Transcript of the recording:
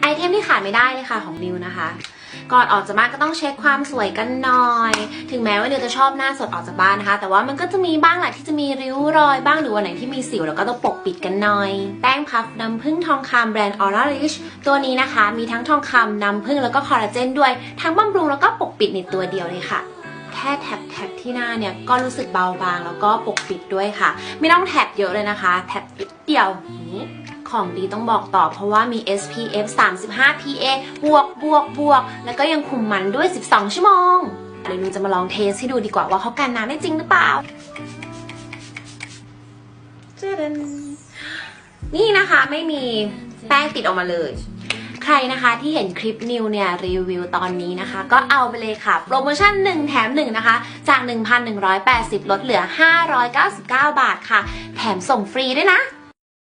ไอเทมที่ขาดไม่ได้เลยค่ะของนิวนะคะ ก่อนออกจากบ้านก็ต้องเช็คความสวยกันหน่อย ถึงแม้ว่านิวจะชอบหน้าสดออกจากบ้านนะคะ แต่ว่ามันก็จะมีบ้างแหละที่จะมีริ้วรอยบ้างหรือวันไหนที่มีสิวแล้วก็ต้องปกปิดกันหน่อย แป้งพัฟน้ำผึ้งทองคำแบรนด์ Aura Rich ตัวนี้นะคะ มีทั้งทองคำน้ำผึ้งแล้วก็คอลลาเจนด้วย ทั้งบำรุงแล้วก็ปกปิดในตัวเดียวเลยค่ะแค่แท็บแท็บที่หน้าเนี่ยก็รู้สึกเบาบางแล้วก็ปกปิดด้วยค่ะ ไม่ต้องแท็บเยอะเลยนะคะ แท็บนิดเดียวนี้ ของดีต้องบอกต่อเพราะว่ามี SPF 35 PA บวกบวกบวก แล้วก็ยังคุมมันด้วย 12 ชั่วโมงเดี๋ยวหนูจะมาลองเทสให้ดูดีกว่าว่าเขากันน้ำได้จริงหรือเปล่าเจดนนี่นะคะไม่มีแป้งติดออกมาเลยใครนะคะที่เห็นคลิปนิวเนี่ยรีวิวตอนนี้นะคะ ก็เอาไปเลยค่ะ โปรโมชั่น 1 แถม 1 นะคะ จาก 1,180 ลดเหลือ 599 บาทค่ะ แถมส่งฟรีด้วยนะ